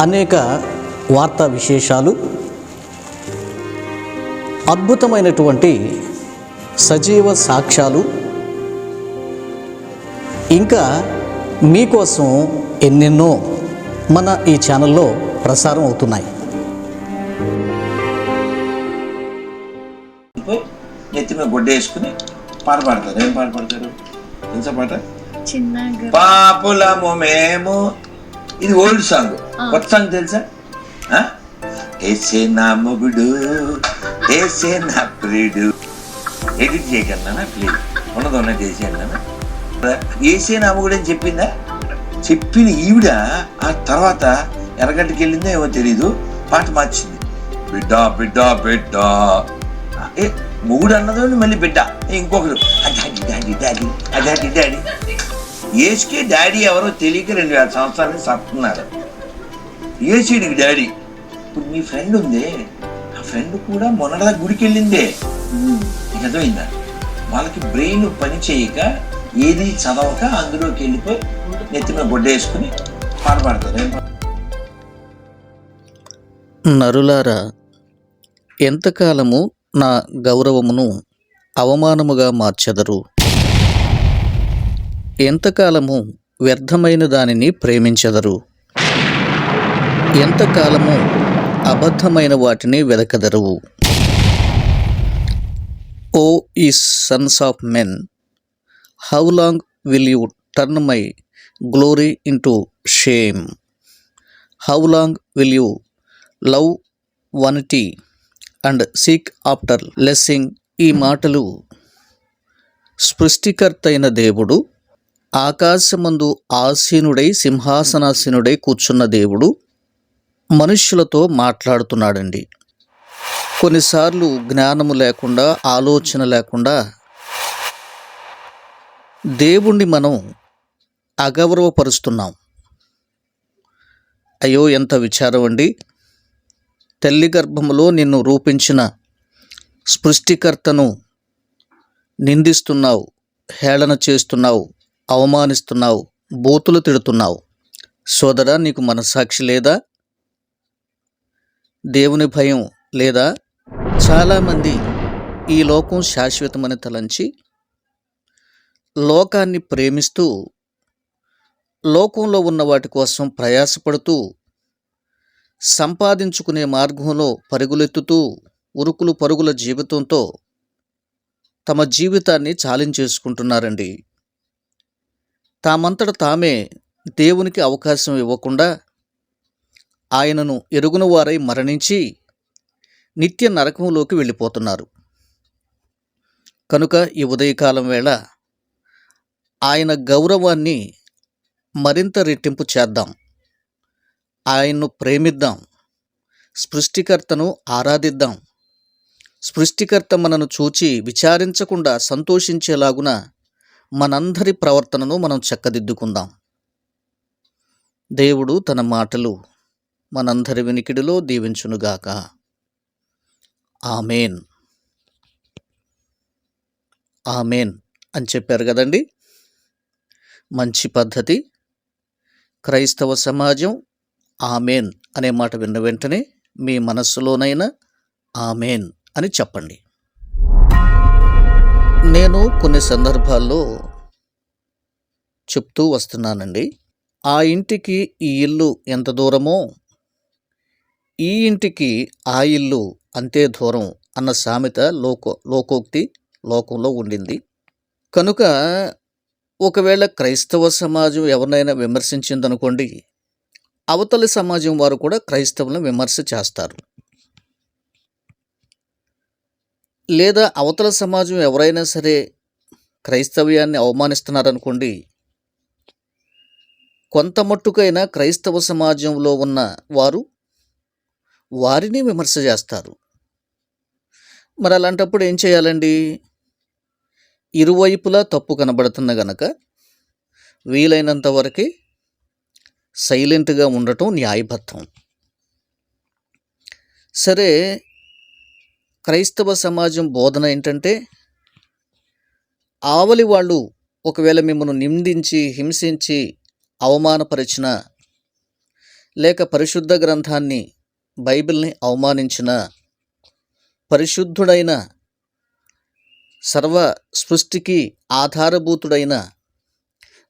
అనేక వార్తా విశేషాలు అద్భుతమైనటువంటి సజీవ సాక్ష్యాలు ఇంకా మీకోసం ఎన్నెన్నో మన ఈ ఛానల్లో ప్రసారం అవుతున్నాయి. పోయి నెత్తి మీద గుడ్డ వేసుకుని పాట పాడతారు. ఏం పాట పాడతారు? తెలుసా పాట? చిన్నగా పాపులము మేము. ఇది ఓల్డ్ సాంగ్. కొత్త సాంగ్ తెలుసా? ఏసే నా మొగుడు ఏసే నా ప్రియుడు. ఎడిట్ చేయగలనా? ప్లీజ్ ఉన్నది ఉన్నది చేసేయగలనా ఏసే నా మొగుడు అని చెప్పిందా? చెప్పిన ఈవిడ ఆ తర్వాత ఎరగంటకి వెళ్ళిందో ఏమో తెలీదు. పాట మార్చింది. బిడ్డ బిడ్డ బిడ్డ. ఏ మొగుడు అన్నదో మళ్ళీ బిడ్డ. ఇంకొకరు. "ఆ daddy daddy daddy daddy daddy daddy ఎవరో తెలియక రెండు వేల సంవత్సరాలు సత్తున్నారు. ఏసీడికి డాడీ. ఇప్పుడు మీ ఫ్రెండ్ ఉందే. ఆ ఫ్రెండ్ కూడా మొన్నటిదా గుడికి వెళ్ళిందే నీకు అర్థమైందా? వాళ్ళకి బ్రెయిన్ పని చేయక ఏది చదవక అందులోకి వెళ్ళిపోయి నెత్తి మీద గుడ్డ వేసుకుని పాట పాడతారు? నరులారా ఎంతకాలము నా గౌరవమును అవమానముగా మార్చెదరు? ఎంతకాలము వ్యర్థమైన దానిని ప్రేమించెదరు? ఎంతకాలము అబద్ధమైన వాటిని వెదకదరువు? O ye sons of men how long will you turn my glory into shame? How long will you love vanity and seek after leasing ఈ మాటలు? సృష్టికర్త అయిన దేవుడు ఆకాశమందు ఆసీనుడై సింహాసనాసీనుడై కూర్చున్న దేవుడు మనుష్యులతో మాట్లాడుతున్నాడండి. కొన్నిసార్లు జ్ఞానము లేకుండా ఆలోచన లేకుండా దేవుణ్ణి మనం అగౌరవపరుస్తున్నాం. అయ్యో ఎంత విచారం అండి తల్లి గర్భములో నిన్ను రూపించిన సృష్టికర్తను నిందిస్తున్నావు హేళన చేస్తున్నావు అవమానిస్తున్నావు బూతులు తిడుతున్నావు. సోదరా నీకు మనసాక్షి లేదా? దేవుని భయం లేదా చాలామంది ఈ లోకం శాశ్వతమని తలంచి లోకాన్ని ప్రేమిస్తూ లోకంలో ఉన్న వాటి కోసం ప్రయాసపడుతూ సంపాదించుకునే మార్గంలో పరుగులెత్తుతూ ఉరుకులు పరుగుల జీవితంతో తమ జీవితాన్ని చాలించేసుకుంటున్నారండి. తామంతట తామే దేవునికి అవకాశం ఇవ్వకుండా ఆయనను ఎరుగున వారై మరణించి నిత్య నరకంలోకి వెళ్ళిపోతున్నారు. కనుక ఈ ఉదయకాలం వేళ ఆయన గౌరవాన్ని మరింత రెట్టింపు చేద్దాం. ఆయన్ను ప్రేమిద్దాం. సృష్టికర్తను ఆరాధిద్దాం. సృష్టికర్త మనను చూచి విచారించకుండా సంతోషించేలాగున మనందరి ప్రవర్తనను మనం చక్కదిద్దుకుందాం. దేవుడు తన మాటలు మనందరి వినికిడిలో దీవించునుగాక. ఆమెన్. ఆమెన్ అని చెప్పారు కదండి. మంచి పద్ధతి. క్రైస్తవ సమాజం ఆమెన్ అనే మాట విన్న వెంటనే మీ మనస్సులోనైనా ఆమెన్ అని చెప్పండి. నేను కొన్ని సందర్భాల్లో చెప్తూ వస్తున్నానండి. ఆ ఇంటికి ఈ ఇల్లు ఎంత దూరమో ఈ ఇంటికి ఆ ఇల్లు అంతే దూరం అన్న సామెత లోకో లోకోక్తి లోకంలో ఉండింది. కనుక ఒకవేళ క్రైస్తవ సమాజం ఎవరినైనా విమర్శించిందనుకోండి అవతలి సమాజం వారు కూడా క్రైస్తవులను విమర్శ చేస్తారు. లేదా అవతల సమాజం ఎవరైనా సరే క్రైస్తవ్యాన్ని అవమానిస్తున్నారనుకోండి కొంత మట్టుకైనా క్రైస్తవ సమాజంలో ఉన్న వారు వారిని విమర్శ చేస్తారు. మరి అలాంటప్పుడు ఏం చేయాలండి? ఇరువైపులా తప్పు కనబడుతున్న గనక వీలైనంత వరకు సైలెంట్గా ఉండటం న్యాయబద్ధం. సరే క్రైస్తవ సమాజం బోధన ఏంటంటే ఆవలి వాళ్ళు ఒకవేళ మిమ్మల్ని నిందించి హింసించి అవమానపరిచిన లేక పరిశుద్ధ గ్రంథాన్ని బైబిల్ని అవమానించిన పరిశుద్ధుడైన సర్వ సృష్టికి ఆధారభూతుడైన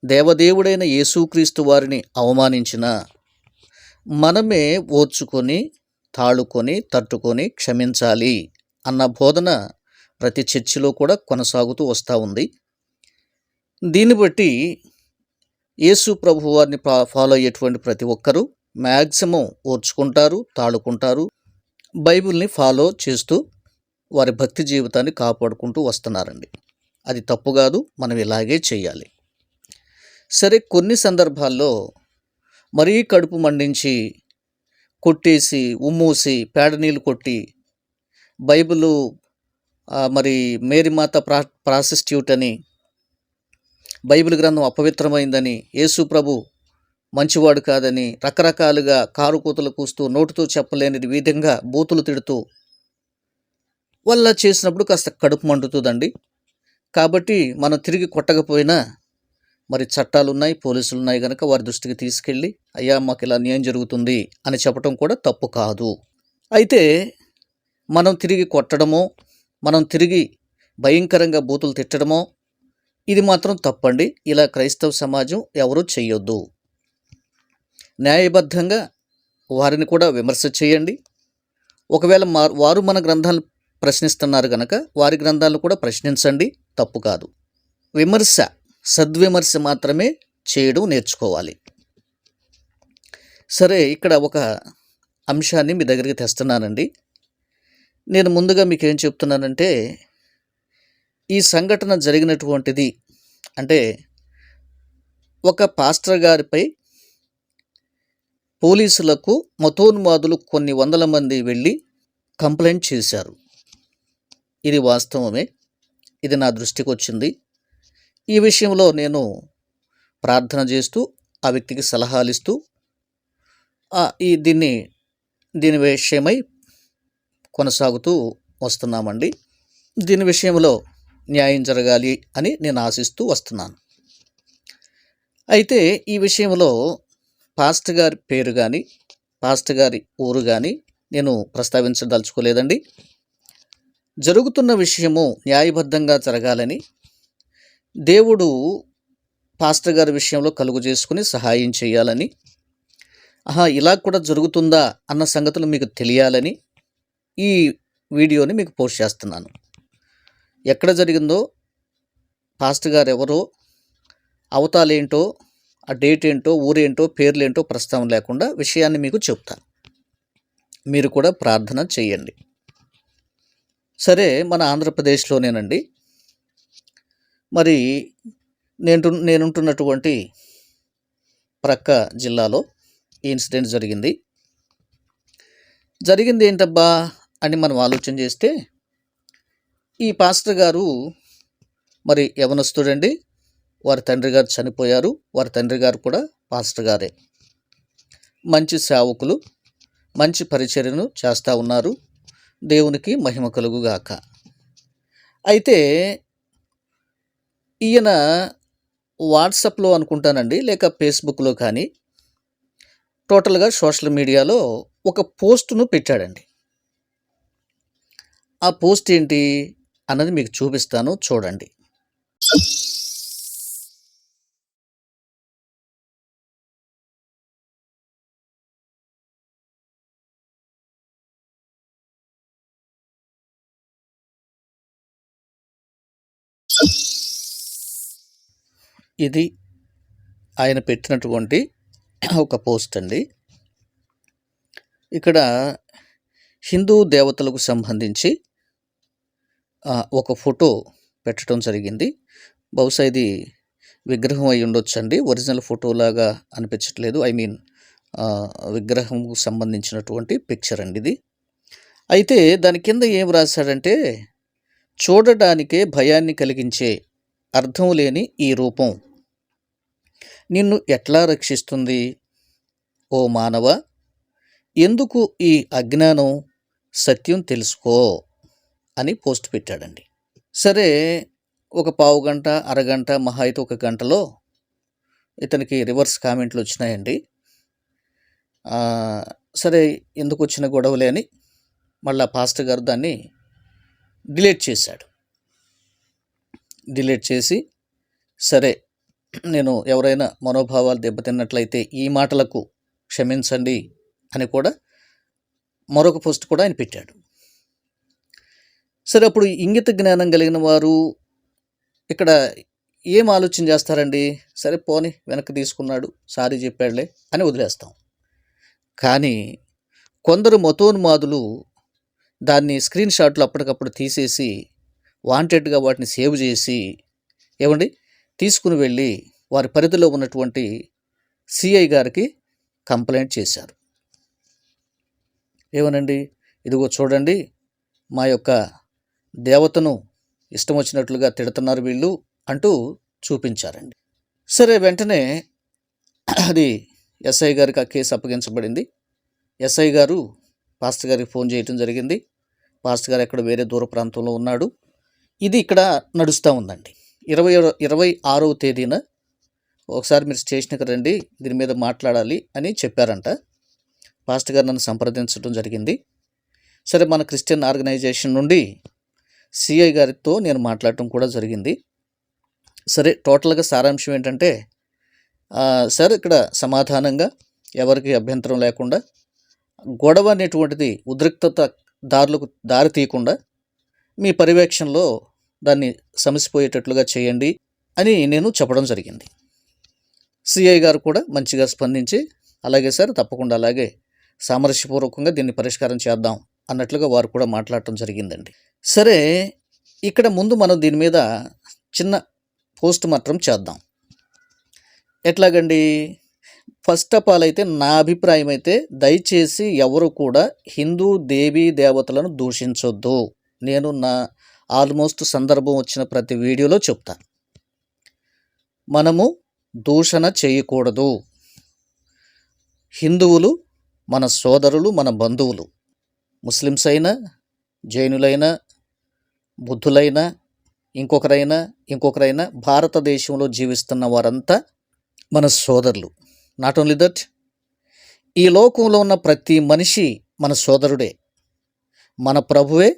దేవదేవుడైన యేసుక్రీస్తు వారిని అవమానించిన మనమే ఓర్చుకొని తాళుకొని తట్టుకొని క్షమించాలి అన్న బోధన ప్రతి చర్చిలో కూడా కొనసాగుతూ వస్తూ ఉంది. దీన్ని బట్టి యేసు ప్రభు వారిని ఫాలో అయ్యేటువంటి ప్రతి ఒక్కరూ మ్యాక్సిమం ఓర్చుకుంటారు తాళుకుంటారు బైబిల్ని ఫాలో చేస్తూ వారి భక్తి జీవితాన్ని కాపాడుకుంటూ వస్తున్నారండి. అది తప్పు కాదు మనం ఇలాగే చేయాలి. సరే కొన్ని సందర్భాల్లో మరీ కడుపు మండించి కొట్టేసి ఉమ్మూసి పేడ నీళ్ళు కొట్టి బైబిలు మరి మేరీమాత ప్రా ప్రాసిస్ట్యూట్ అని బైబిల్ గ్రంథం అపవిత్రమైందని యేసు ప్రభు మంచివాడు కాదని రకరకాలుగా కారు కూతలు కూస్తూ నోటితో చెప్పలేని విధంగా బూతులు తిడుతూ వల్ల చేసినప్పుడు కాస్త కడుపు మండుతుందండి. కాబట్టి మనం తిరిగి కొట్టకపోయినా మరి చట్టాలు ఉన్నాయి పోలీసులు ఉన్నాయి కనుక వారి దృష్టికి తీసుకెళ్ళి అయ్యా మాకు ఇలా న్యాయం జరుగుతుంది అని చెప్పడం కూడా తప్పు కాదు. అయితే మనం తిరిగి కొట్టడమో మనం తిరిగి భయంకరంగా బూతులు తిట్టడమో ఇది మాత్రం తప్పండి. ఇలా క్రైస్తవ సమాజం ఎవరూ చేయొద్దు న్యాయబద్ధంగా వారిని కూడా విమర్శ చేయండి. ఒకవేళ మా వారు మన గ్రంథాలను ప్రశ్నిస్తున్నారు కనుక వారి గ్రంథాలను కూడా ప్రశ్నించండి. తప్పు కాదు. విమర్శ సద్విమర్శ మాత్రమే చేయడం నేర్చుకోవాలి. సరే ఇక్కడ ఒక అంశాన్ని మీ దగ్గరికి తెస్తున్నానండి. నేను ముందుగా మీకు ఏం చెప్తున్నానంటే ఈ సంఘటన జరిగినటువంటిది అంటే ఒక పాస్టర్ గారిపై పోలీసులకు మతోన్మాదులు కొన్ని వందల మంది వెళ్ళి కంప్లైంట్ చేశారు. ఇది వాస్తవమే. ఇది నా దృష్టికి వచ్చింది. ఈ విషయంలో నేను ప్రార్థన చేస్తూ ఆ వ్యక్తికి సలహాలు ఇస్తూ ఈ దీన్ని దీని విషయమై కొనసాగుతూ వస్తున్నామండి. దీని విషయంలో న్యాయం జరగాలి అని నేను ఆశిస్తూ వస్తున్నాను. అయితే ఈ విషయంలో పాస్టర్ గారి పేరు కానీ పాస్టర్ గారి ఊరు కానీ నేను ప్రస్తావించదలుచుకోలేదండి. జరుగుతున్న విషయము న్యాయబద్ధంగా జరగాలని దేవుడు పాస్టర్ గారి విషయంలో కలుగు చేసుకుని సహాయం చేయాలని ఆహా ఇలా కూడా జరుగుతుందా అన్న సంగతులు మీకు తెలియాలని ఈ వీడియోని మీకు పోస్ట్ చేస్తున్నాను. ఎక్కడ జరిగిందో పాస్టర్ గారు ఎవరో అవతాలేంటో ఆ డేట్ ఏంటో ఊరేంటో పేర్లేంటో ప్రస్తావన లేకుండా విషయాన్ని మీకు చెప్తాను మీరు కూడా ప్రార్థన చేయండి. సరే మన ఆంధ్రప్రదేశ్లోనేనండి. మరి నేను నేనుంటున్నటువంటి ప్రక్క జిల్లాలో ఈ ఇన్సిడెంట్ జరిగింది. జరిగింది ఏంటబ్బా అని మనం ఆలోచన చేస్తే ఈ పాస్టర్ గారు మరి యవనస్తుడండి. వారి తండ్రి గారు చనిపోయారు. వారి తండ్రి గారు కూడా పాస్టర్ గారే. మంచి సేవకులు మంచి పరిచర్యను చేస్తూ ఉన్నారు. దేవునికి మహిమ కలుగుగాక అయితే ఈయన వాట్సాప్లో అనుకుంటానండి లేక ఫేస్బుక్లో కానీ టోటల్గా సోషల్ మీడియాలో ఒక పోస్టును పెట్టాడండి. ఆ పోస్ట్ ఏంటి అన్నది మీకు చూపిస్తాను చూడండి. ఇది ఆయన పెట్టినటువంటి ఒక పోస్ట్ అండి. ఇక్కడ హిందూ దేవతలకు సంబంధించి ఒక ఫోటో పెట్టడం జరిగింది. బహుశా ఇది విగ్రహం అయి ఉండొచ్చండి. ఒరిజినల్ ఫోటో లాగా అనిపించట్లేదు. ఐ మీన్ విగ్రహంకు సంబంధించినటువంటి పిక్చర్ అండి ఇది. అయితే దాని కింద ఏం రాశాడంటే చూడడానికే భయాన్ని కలిగించే అర్థం లేని ఈ రూపం. నిన్ను ఎట్లా రక్షిస్తుంది? ఓ మానవ ఎందుకు ఈ అజ్ఞానం సత్యం తెలుసుకో? అని పోస్ట్ పెట్టాడండి. సరే ఒక పావు గంట అరగంట మహా అయితే ఒక గంటలో ఇతనికి రివర్స్ కామెంట్లు వచ్చినాయండి. సరే ఎందుకు వచ్చిన గొడవలే అని మళ్ళా పాస్టర్ గారు దాన్ని డిలీట్ చేశాడు. డిలీట్ చేసి సరే నేను ఎవరైనా మనోభావాలు దెబ్బతిన్నట్లయితే ఈ మాటలకు క్షమించండి అని కూడా మరొక పోస్ట్ కూడా ఆయన పెట్టాడు. సరే అప్పుడు ఇంగిత జ్ఞానం కలిగిన వారు ఇక్కడ ఏం ఆలోచన చేస్తారండి? సరే పోని వెనక్కి తీసుకున్నాడు సారీ చెప్పాడులే అని వదిలేస్తాం. కానీ కొందరు మతోన్మాదులు దాన్ని స్క్రీన్ షాట్లు అప్పటికప్పుడు తీసేసి వాంటెడ్గా వాటిని సేవ్ చేసి ఏమండి? తీసుకుని వెళ్ళి వారి పరిధిలో ఉన్నటువంటి సిఐ గారికి కంప్లైంట్ చేశారు. ఏమనండి? ఇదిగో చూడండి. మా యొక్క దేవతను ఇష్టం వచ్చినట్లుగా తిడుతున్నారు వీళ్ళు అంటూ చూపించారండి. సరే వెంటనే అది ఎస్ఐ గారికి ఆ కేసు అప్పగించబడింది. ఎస్ఐ గారు పాస్టర్ గారికి ఫోన్ చేయటం జరిగింది. పాస్టర్ గారు ఎక్కడ వేరే దూర ప్రాంతంలో ఉన్నాడు. ఇది ఇక్కడ నడుస్తూ ఉందండి. ఇరవై ఇరవై ఆరవ తేదీన ఒకసారి మీరు స్టేషన్కి రండి దీని మీద మాట్లాడాలి అని చెప్పారంట. పాస్ట్ గారు నన్ను సంప్రదించడం జరిగింది. సరే మన క్రిస్టియన్ ఆర్గనైజేషన్ నుండి సిఐ గారితో నేను మాట్లాడటం కూడా జరిగింది. సరే టోటల్గా సారాంశం ఏంటంటే సార్ ఇక్కడ సమాధానంగా ఎవరికి అభ్యంతరం లేకుండా గొడవ అనేటువంటిది ఉద్రిక్తత దారులకు దారి తీయకుండా మీ పర్యవేక్షణలో దాన్ని సమసిపోయేటట్లుగా చేయండి అని నేను చెప్పడం జరిగింది. సిఐ గారు కూడా మంచిగా స్పందించి అలాగే సార్ తప్పకుండా అలాగే సామరస్యపూర్వకంగా దీన్ని పరిష్కారం చేద్దాం అన్నట్లుగా వారు కూడా మాట్లాడటం జరిగిందండి. సరే ఇక్కడ ముందు మనం దీని మీద చిన్న పోస్ట్ మార్టం చేద్దాం. ఎట్లాగండి? ఫస్ట్ ఆఫ్ ఆల్ అయితే నా అభిప్రాయం అయితే దయచేసి ఎవరు కూడా హిందూ దేవీ దేవతలను దూషించొద్దు. నేను నా ఆల్మోస్ట్ సందర్భం వచ్చిన ప్రతి వీడియోలో చెప్తాను మనము దూషణ చేయకూడదు. హిందువులు మన సోదరులు మన బంధువులు. ముస్లిమ్స్ అయినా జైనులైనా బుద్ధులైనా ఇంకొకరైనా ఇంకొకరైనా భారతదేశంలో జీవిస్తున్న వారంతా మన సోదరులు. నాట్ ఓన్లీ దట్ ఈ లోకంలో ఉన్న ప్రతి మనిషి మన సోదరుడే. మన ప్రభువే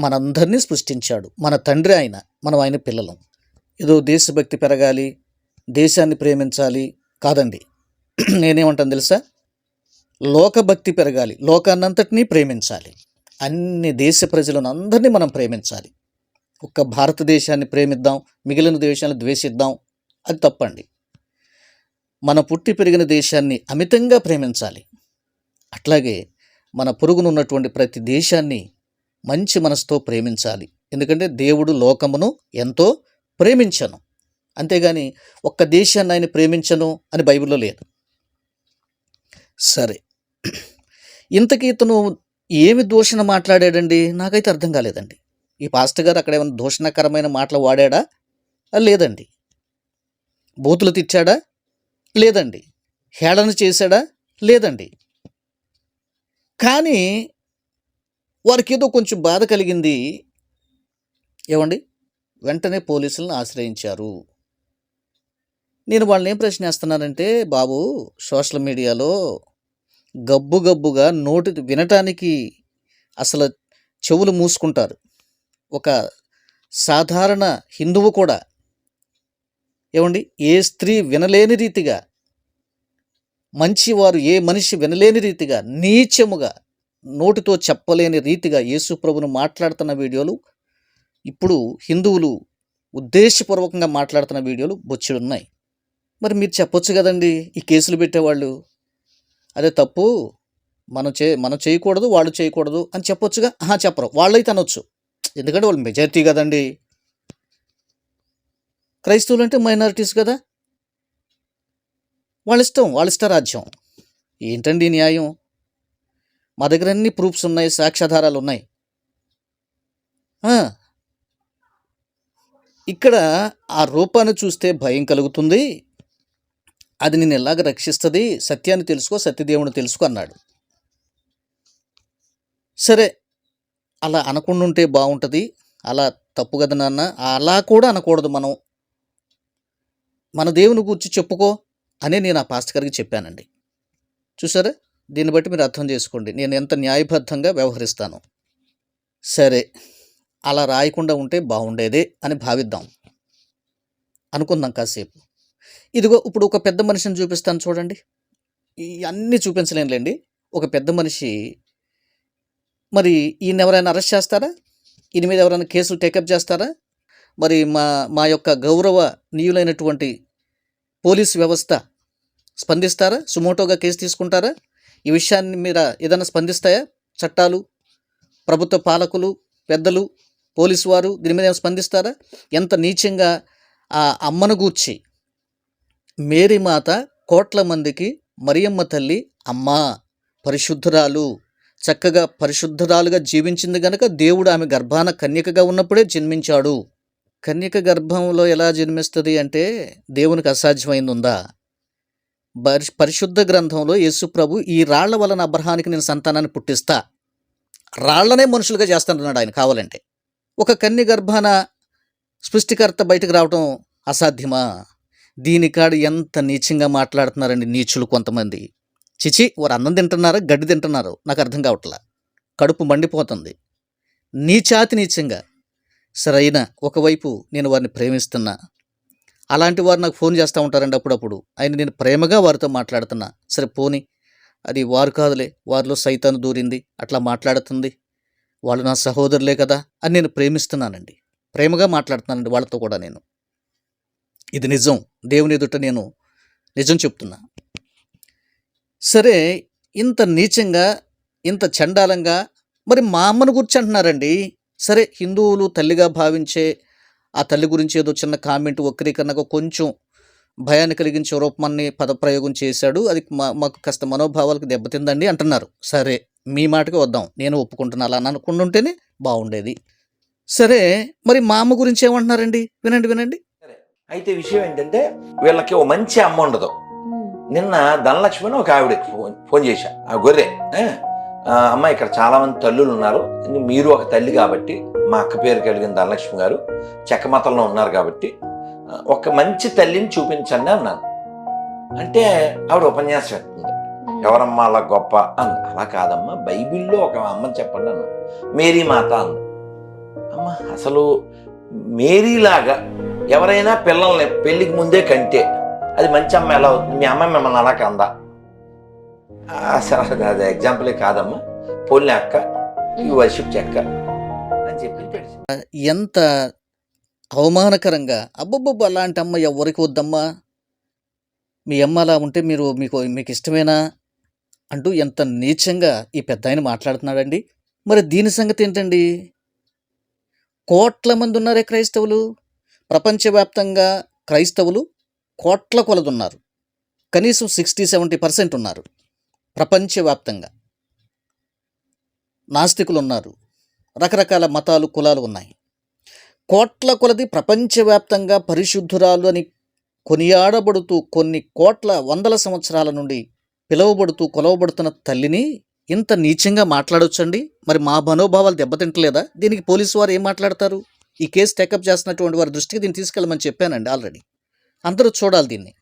మనందరినీ సృష్టించాడు. మన తండ్రి ఆయన మనం ఆయన పిల్లలం. ఏదో దేశభక్తి పెరగాలి దేశాన్ని ప్రేమించాలి కాదండి. నేనేమంటాను తెలుసా? లోకభక్తి పెరగాలి లోకాన్నంతటినీ ప్రేమించాలి. అన్ని దేశ ప్రజలను అందరినీ మనం ప్రేమించాలి. ఒక్క భారతదేశాన్ని ప్రేమిద్దాం మిగిలిన దేశాలను ద్వేషిద్దాం అది తప్పండి. మన పుట్టి పెరిగిన దేశాన్ని అమితంగా ప్రేమించాలి. అట్లాగే మన పొరుగునున్నటువంటి ప్రతి దేశాన్ని మంచి మనసుతో ప్రేమించాలి. ఎందుకంటే దేవుడు లోకమును ఎంతో ప్రేమించను. అంతేగాని ఒక్క దేశాన్ని ఆయన ప్రేమించను అని బైబిల్లో లేదు. సరే. ఇంతకీ ఇతను ఏమి దూషణ మాట్లాడాడండి? నాకైతే అర్థం కాలేదండి. ఈ పాస్టర్ గారు అక్కడ ఏమైనా దూషణకరమైన మాటలు వాడాడా? లేదండి. బూతులు తెచ్చాడా లేదండి. హేళన చేశాడా? లేదండి. కానీ వారికి ఏదో కొంచెం బాధ కలిగింది. ఏమండి? వెంటనే పోలీసులను ఆశ్రయించారు. నేను వాళ్ళని ఏం ప్రశ్న వేస్తున్నానంటే బాబు సోషల్ మీడియాలో గబ్బు గబ్బుగా నోటి వినటానికి అసలు చెవులు మూసుకుంటారు. ఒక సాధారణ హిందువు కూడా. ఏమండి? ఏ స్త్రీ వినలేని రీతిగా మంచివారు ఏ మనిషి వినలేని రీతిగా నీచముగా నోటితో చెప్పలేని రీతిగా యేసుప్రభును మాట్లాడుతున్న వీడియోలు ఇప్పుడు హిందువులు ఉద్దేశపూర్వకంగా మాట్లాడుతున్న వీడియోలు బొచ్చుడున్నాయి. మరి మీరు చెప్పొచ్చు కదండి ఈ కేసులు పెట్టేవాళ్ళు. అదే తప్పు మనం చే మనం చేయకూడదు వాళ్ళు చేయకూడదు అని చెప్పొచ్చుగా? ఆహా చెప్పరు. వాళ్ళైతే అనొచ్చు ఎందుకంటే వాళ్ళు మెజారిటీ కదండి. క్రైస్తవులు అంటే మైనారిటీస్ కదా. వాళ్ళ ఇష్టం వాళ్ళ ఇష్ట రాజ్యం. ఏంటండి న్యాయం? మా దగ్గర అన్ని ప్రూఫ్స్ ఉన్నాయి సాక్ష్యాధారాలు ఉన్నాయి. ఇక్కడ ఆ రూపాన్ని చూస్తే భయం కలుగుతుంది. అది నేను ఎలాగ రక్షిస్తుంది? సత్యాన్ని తెలుసుకో సత్యదేవుని తెలుసుకో అన్నాడు. సరే అలా అనకుండా ఉంటే బాగుంటుంది. అలా తప్పు కదా నాన్న? అలా కూడా అనకూడదు మనం. మన దేవుని గురించి చెప్పుకో అనే నేను ఆ పాస్ట్ గారికి చెప్పానండి. చూసారా? దీన్ని బట్టి మీరు అర్థం చేసుకోండి. నేను ఎంత న్యాయబద్ధంగా వ్యవహరిస్తాను. సరే అలా రాయకుండా ఉంటే బాగుండేదే అని భావిద్దాం. అనుకుందాం కాసేపు. ఇదిగో ఇప్పుడు ఒక పెద్ద మనిషిని చూపిస్తాను చూడండి. ఈ అన్నీ చూపించలేనులేండి. ఒక పెద్ద మనిషి. మరి ఈయన ఎవరైనా అరెస్ట్ చేస్తారా? ఈయన మీద ఎవరైనా కేసులు టేకప్ చేస్తారా? మరి మా మా యొక్క గౌరవ నీయులైనటువంటి పోలీస్ వ్యవస్థ స్పందిస్తారా? సుమోటోగా కేసు తీసుకుంటారా? ఈ విషయాన్ని మీద ఏదైనా స్పందిస్తాయా? చట్టాలు ప్రభుత్వ పాలకులు పెద్దలు పోలీసు వారు దీని మీద ఏమైనా స్పందిస్తారా? ఎంత నీచంగా ఆ అమ్మను గూర్చి మేరీ మాత కోట్ల మందికి మరియమ్మ తల్లి అమ్మ పరిశుద్ధురాలు చక్కగా పరిశుద్ధురాలుగా జీవించింది గనక దేవుడు ఆమె గర్భాన కన్యకగా ఉన్నప్పుడే జన్మించాడు. కన్యక గర్భంలో ఎలా జన్మిస్తుంది అంటే దేవునికి అసాధ్యమైంది ఉందా? పరిశుద్ధ గ్రంథంలో యేసుప్రభు ఈ రాళ్ళ వలన అబ్రహానికి నేను సంతానాన్ని పుట్టిస్తా. రాళ్ళనే మనుషులుగా చేస్తానన్నాడు ఆయన కావాలంటే. ఒక కన్ని గర్భాన సృష్టికర్త బయటకు రావటం అసాధ్యమా? దీనికాడు ఎంత నీచంగా మాట్లాడుతున్నారండి నీచులు కొంతమంది. చిచి వారు అన్నం తింటున్నారు? గడ్డి తింటున్నారు? నాకు అర్థం కావట్లా. కడుపు మండిపోతుంది. నీచాతి నీచంగా. సరైన ఒకవైపు నేను వారిని ప్రేమిస్తున్నా. అలాంటి వారు నాకు ఫోన్ చేస్తూ ఉంటారండి అప్పుడప్పుడు. ఆయన నేను ప్రేమగా వారితో మాట్లాడుతున్నా. సరే పోని. అది వారు కాదులే. వారిలో సైతాను దూరింది. అట్లా మాట్లాడుతుంది. వాళ్ళు నా సహోదరులే కదా అని నేను ప్రేమిస్తున్నానండి. ప్రేమగా మాట్లాడుతున్నానండి వాళ్ళతో కూడా నేను. ఇది నిజం. దేవుని ఎదుట నేను నిజం చెప్తున్నా. సరే ఇంత నీచంగా ఇంత చండాలంగా మరి మా అమ్మను గురించి అంటున్నారండి. సరే హిందువులు తల్లిగా భావించే ఆ తల్లి గురించి ఏదో చిన్న కామెంట్ వక్రీకరణకు కొంచెం భయాన్ని కలిగించే రూపమాన్ని పదప్రయోగం చేశాడు. అది మా మాకు కాస్త మనోభావాలకు దెబ్బతిందండి అంటున్నారు. సరే మీ మాటకి వద్దాం. నేను ఒప్పుకుంటున్నా అలా అని అనుకుంటుంటేనే బాగుండేది. సరే మరి మా అమ్మ గురించి ఏమంటున్నారండి? వినండి వినండి. అయితే విషయం ఏంటంటే వీళ్ళకి ఓ మంచి అమ్మ ఉండదు. నిన్న ధనలక్ష్మి ఒక ఆవిడకి ఫోన్ ఫోన్ చేశా. ఆ గొర్రె అమ్మ ఇక్కడ చాలా మంది తల్లులు ఉన్నారు. మీరు ఒక తల్లి కాబట్టి మా అక్క పేరు కలిగిన ధనలక్ష్మి గారు చెక్కమతంలో ఉన్నారు కాబట్టి ఒక మంచి తల్లిని చూపించండి అన్నాను. అంటే ఆవిడ ఉపన్యాసం ఎత్తుంది ఎవరమ్మా అలా గొప్ప అంది అలా కాదమ్మా బైబిల్లో ఒక అమ్మని చెప్పండి అన్న మేరీ మాత అంది అమ్మ అసలు మేరీలాగా ఎవరైనా పిల్లల్ని పెళ్ళికి ముందే కంటే అది మంచి అమ్మ ఎలా అవుతుంది? మీ అమ్మ మిమ్మల్ని అలా కందా? ఆ, అసలు అది ఎగ్జాంపులే కాదమ్మా. పోలిన అక్క. ఈ వర్షిప్ చెక్క అని చెప్పి ఎంత అవమానకరంగా అబ్బబ్బబ్బ అలాంటి అమ్మ ఎవరికి వద్దమ్మా? మీ అమ్మ అలా ఉంటే మీరు మీకు మీకు ఇష్టమేనా? అంటూ ఎంత నీచంగా ఈ పెద్ద ఆయన మాట్లాడుతున్నాడండి. మరి దీని సంగతి ఏంటండి? కోట్ల మంది ఉన్నారే క్రైస్తవులు. ప్రపంచవ్యాప్తంగా క్రైస్తవులు కోట్ల కొలది ఉన్నారు కనీసం సిక్స్టీ సెవెంటీ పర్సెంట్ ఉన్నారు. ప్రపంచవ్యాప్తంగా నాస్తికులు ఉన్నారు రకరకాల మతాలు కులాలు ఉన్నాయి. కోట్ల కొలది ప్రపంచవ్యాప్తంగా పరిశుద్ధురాలు అని కొనియాడబడుతూ కొన్ని కోట్ల వందల సంవత్సరాల నుండి పిలువబడుతూ కొలవబడుతున్న తల్లిని ఇంత నీచంగా మాట్లాడొచ్చండి? మరి మా మనోభావాలు దెబ్బతింటలేదా? దీనికి పోలీసు వారు ఏం మాట్లాడతారు? ఈ కేసు టేకప్ చేస్తున్నటువంటి వారి దృష్టికి దీన్ని తీసుకెళ్ళమని చెప్పానండి ఆల్రెడీ. అందరూ చూడాలి దీన్ని.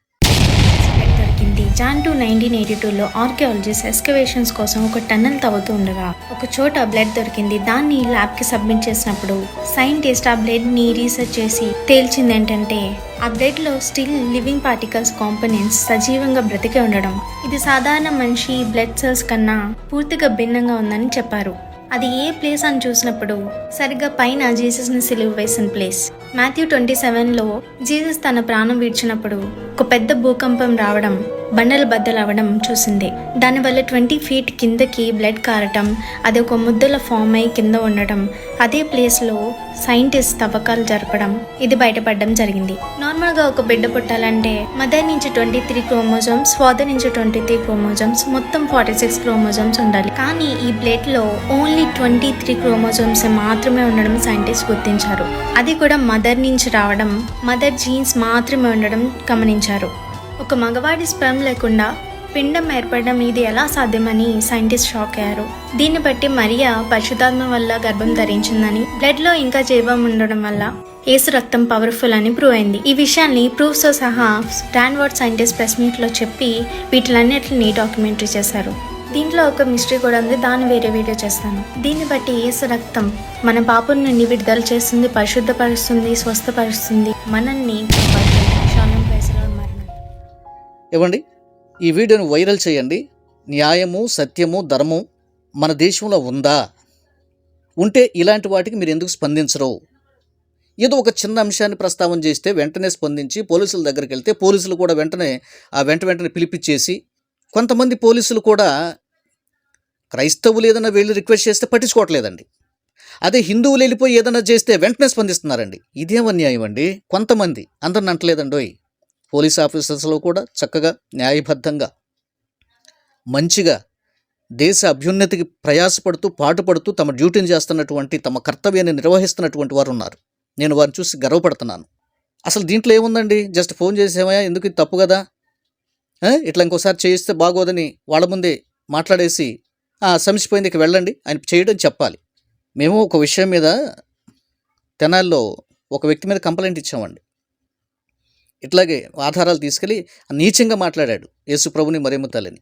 జాన్ టూ నైన్టీన్ ఎయిటీ టూలో ఆర్కియాలజిస్ట్ ఎస్కవేషన్స్ కోసం ఒక టన్నెల్ తవ్వుతూ ఉండగా ఒక చోట బ్లడ్ దొరికింది. దాన్ని ల్యాబ్కి సబ్మిట్ చేసినప్పుడు సైంటిస్ట్ ఆ బ్లడ్ని రీసెర్చ్ చేసి తేల్చింది ఏంటంటే ఆ బ్లడ్లో స్టిల్ లివింగ్ పార్టికల్స్ కాంపోనెంట్స్ సజీవంగా బ్రతికే ఉండడం. ఇది సాధారణ మనిషి బ్లడ్ సెల్స్ కన్నా పూర్తిగా భిన్నంగా ఉందని చెప్పారు. అది ఏ ప్లేస్ అని చూసినప్పుడు సరిగ్గా పైన జీసస్ని సిలువ వేసిన ప్లేస్. మాథ్యూ ట్వంటీ సెవెన్లో జీసస్ తన ప్రాణం విడిచినప్పుడు ఒక పెద్ద భూకంపం రావడం బండలు బద్దలవ్వడం చూసింది. దానివల్ల ట్వంటీ ఫీట్ కిందకి బ్లడ్ కారటం అది ఒక ముద్దల ఫామ్ అయి కింద ఉండటం అదే ప్లేస్లో సైంటిస్ట్ తవ్వకాలు జరపడం ఇది బయటపడడం జరిగింది. నార్మల్గా ఒక బిడ్డ పుట్టాలంటే మదర్ నుంచి ట్వంటీ త్రీ క్రోమోజోమ్స్ ఫాదర్ నుంచి ట్వంటీ త్రీ క్రోమోజోమ్స్ మొత్తం ఫార్టీ సిక్స్ క్రోమోజోమ్స్ ఉండాలి. కానీ ఈ బ్లడ్లో ఓన్లీ ట్వంటీ త్రీ క్రోమోజోమ్స్ మాత్రమే ఉండడం సైంటిస్ట్ గుర్తించారు. అది కూడా మదర్ నుంచి రావడం మదర్ జీన్స్ మాత్రమే ఉండడం గమనించారు. ఒక మగవాడి స్పెర్మ్ లేకుండా పిండం ఏర్పడడం ఇది ఎలా సాధ్యమని సైంటిస్ట్ షాక్ అయ్యారు. దీన్ని బట్టి మరియా పరిశుద్ధాత్మ వల్ల గర్భం ధరించిందని బ్లడ్లో ఇంకా జీవం ఉండడం వల్ల ఏసు రక్తం పవర్ఫుల్ అని ప్రూవ్ అయింది. ఈ విషయాన్ని ప్రూఫ్స్తో సహా స్టాన్వర్డ్ సైంటిస్ట్ ప్రెస్ మీట్లో చెప్పి వీటిలన్నిటిని డాక్యుమెంటరీ చేశారు. దీంట్లో ఒక మిస్టరీ కూడా ఉంది దాన్ని వేరే వీడియో చేస్తాను. దీన్ని బట్టి ఏసు రక్తం మన పాపం నుండి విడుదల చేస్తుంది పరిశుద్ధపరుస్తుంది స్వస్థపరుస్తుంది మనల్ని ఇవ్వండి. ఈ వీడియోను వైరల్ చేయండి. న్యాయము సత్యము ధర్మం మన దేశంలో ఉందా? ఉంటే ఇలాంటి వాటికి మీరు ఎందుకు స్పందించరు? ఏదో ఒక చిన్న అంశాన్ని ప్రస్తావన చేస్తే వెంటనే స్పందించి పోలీసుల దగ్గరికి వెళ్తే పోలీసులు కూడా వెంటనే ఆ వెంట వెంటనే పిలిపించేసి కొంతమంది పోలీసులు కూడా క్రైస్తవులు ఏదైనా వెళ్ళి రిక్వెస్ట్ చేస్తే పట్టించుకోవట్లేదండి. అదే హిందువులు వెళ్ళిపోయి ఏదైనా చేస్తే వెంటనే స్పందిస్తున్నారండి. ఇదేమన్యాయం అండి కొంతమంది అందరిని అంటలేదండోయ్. పోలీస్ ఆఫీసర్స్లో కూడా చక్కగా న్యాయబద్ధంగా మంచిగా దేశ అభ్యున్నతికి ప్రయాసపడుతూ పాటుపడుతూ తమ డ్యూటీని చేస్తున్నటువంటి తమ కర్తవ్యాన్ని నిర్వహిస్తున్నటువంటి వారు ఉన్నారు నేను వారిని చూసి గర్వపడుతున్నాను. అసలు దీంట్లో ఏముందండి? జస్ట్ ఫోన్ చేసేమయ్యా ఎందుకు ఇది తప్పు కదా? ఇట్లా ఇంకోసారి చేయిస్తే బాగోదని వాళ్ళ ముందే మాట్లాడేసి "ఆ, సమసిపోయింది ఇక వెళ్ళండి. ఆయన చేయడం చెప్పాలి. మేము ఒక విషయం మీద తెనాల్లో ఒక వ్యక్తి మీద కంప్లైంట్ ఇచ్చామండి. ఇట్లాగే ఆధారాలు తీసుకెళ్ళి నీచంగా మాట్లాడాడు యేసు ప్రభుని మరేమో తల్లిని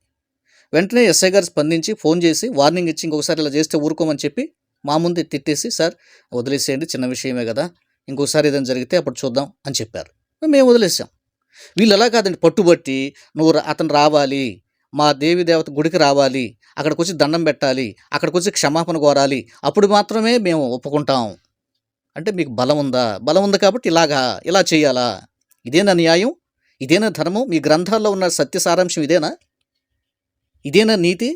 వెంటనే ఎస్ఐ గారు స్పందించి ఫోన్ చేసి వార్నింగ్ ఇచ్చి ఇంకొకసారి ఇలా చేస్తే ఊరుకోమని చెప్పి మా ముందే తిట్టేసి సార్ వదిలేసేయండి చిన్న విషయమే కదా ఇంకోసారి ఏదైనా జరిగితే అప్పుడు చూద్దాం అని చెప్పారు. మేము వదిలేసాం. వీళ్ళు ఎలా కాదండి పట్టుబట్టి నువ్వు రా- అతను రావాలి మా దేవి దేవత గుడికి రావాలి అక్కడికి వచ్చి దండం పెట్టాలి అక్కడికి వచ్చి క్షమాపణ కోరాలి అప్పుడు మాత్రమే మేము ఒప్పుకుంటాం. అంటే మీకు బలం ఉందా? బలం ఉంది కాబట్టి ఇలాగా ఇలా చేయాలా? ఇదేనా న్యాయం? ఇదేనా ధర్మం? మీ గ్రంథాల్లో ఉన్న సత్య సారాంశం ఇదేనా? ఇదేనా నీతి?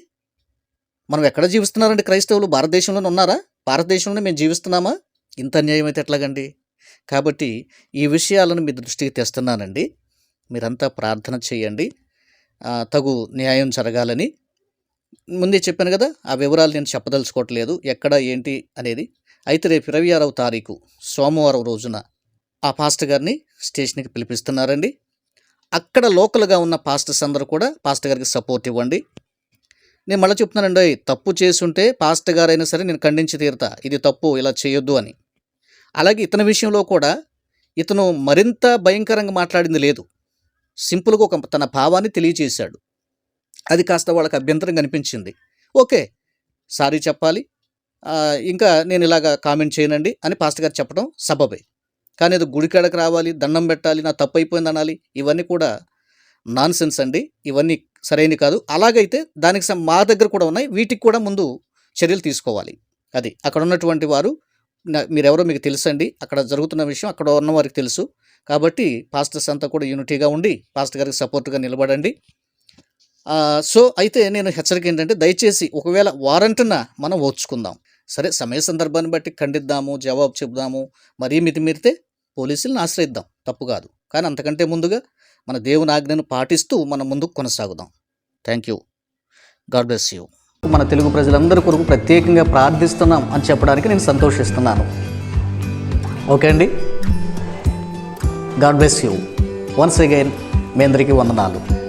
మనం ఎక్కడ జీవిస్తున్నారండి క్రైస్తవులు? భారతదేశంలోనే ఉన్నారా? భారతదేశంలోనే మేము జీవిస్తున్నామా? ఇంత అన్యాయం అయితే ఎట్లాగండి? కాబట్టి ఈ విషయాలను మీ దృష్టికి తెస్తున్నానండి. మీరంతా ప్రార్థన చేయండి. తగు న్యాయం జరగాలని. ముందే చెప్పాను కదా ఆ వివరాలు నేను చెప్పదలుచుకోవట్లేదు. ఎక్కడ ఏంటి అనేది. అయితే రేపు ఇరవై ఆరవ తారీఖు సోమవారం రోజున ఆ పాస్టర్ గారిని స్టేషన్కి పిలిపిస్తున్నారండి. అక్కడ లోకల్గా ఉన్న పాస్టర్స్ అందరూ కూడా పాస్టర్ గారికి సపోర్ట్ ఇవ్వండి. నేను మళ్ళీ చెప్తున్నానండి తప్పు చేసుంటే పాస్టర్ గారైనా సరే నేను ఖండించి తీరుతా. ఇది తప్పు ఇలా చేయొద్దు అని. అలాగే ఇతని విషయంలో కూడా ఇతను మరింత భయంకరంగా మాట్లాడింది లేదు. సింపుల్గా ఒక తన భావాన్ని తెలియజేశాడు అది కాస్త వాళ్ళకి అభ్యంతరం కనిపించింది. ఓకే సారీ చెప్పాలి. ఇంకా నేను ఇలాగా కామెంట్ చేయనండి అని పాస్టర్ గారు చెప్పడం సబబే. కానీ అది గుడికాడకు రావాలి దండం పెట్టాలి నా తప్పు అయిపోయింది అనాలి ఇవన్నీ కూడా నాన్ సెన్స్ అండి. ఇవన్నీ సరైనవి కాదు. అలాగైతే దానికి మా దగ్గర కూడా ఉన్నాయి. వీటికి కూడా ముందు చర్యలు తీసుకోవాలి. అది అక్కడ ఉన్నటువంటి వారు మీరెవరో మీకు తెలుసండి. అక్కడ జరుగుతున్న విషయం అక్కడ ఉన్న వారికి తెలుసు. కాబట్టి పాస్టర్స్ అంతా కూడా యూనిటీగా ఉండి పాస్టర్ గారికి సపోర్ట్గా నిలబడండి. సో అయితే నేను హెచ్చరిక ఏంటంటే దయచేసి ఒకవేళ వారంటున మనం ఓచుకుందాం సరే సమయ సందర్భాన్ని బట్టి ఖండిద్దాము జవాబు చెబుదాము. మరీ మితిమీరితే పోలీసులను ఆశ్రయిద్దాం. తప్పు కాదు. కానీ అంతకంటే ముందుగా మన దేవుని ఆజ్ఞను పాటిస్తూ మనం ముందుకు కొనసాగుదాం. Thank you. God bless you. మన తెలుగు ప్రజలందరి కొరకు ప్రత్యేకంగా ప్రార్థిస్తున్నాం అని చెప్పడానికి నేను సంతోషిస్తున్నాను. ఓకే అండి? God bless you. Once again మీ అందరికీ వందనాలు.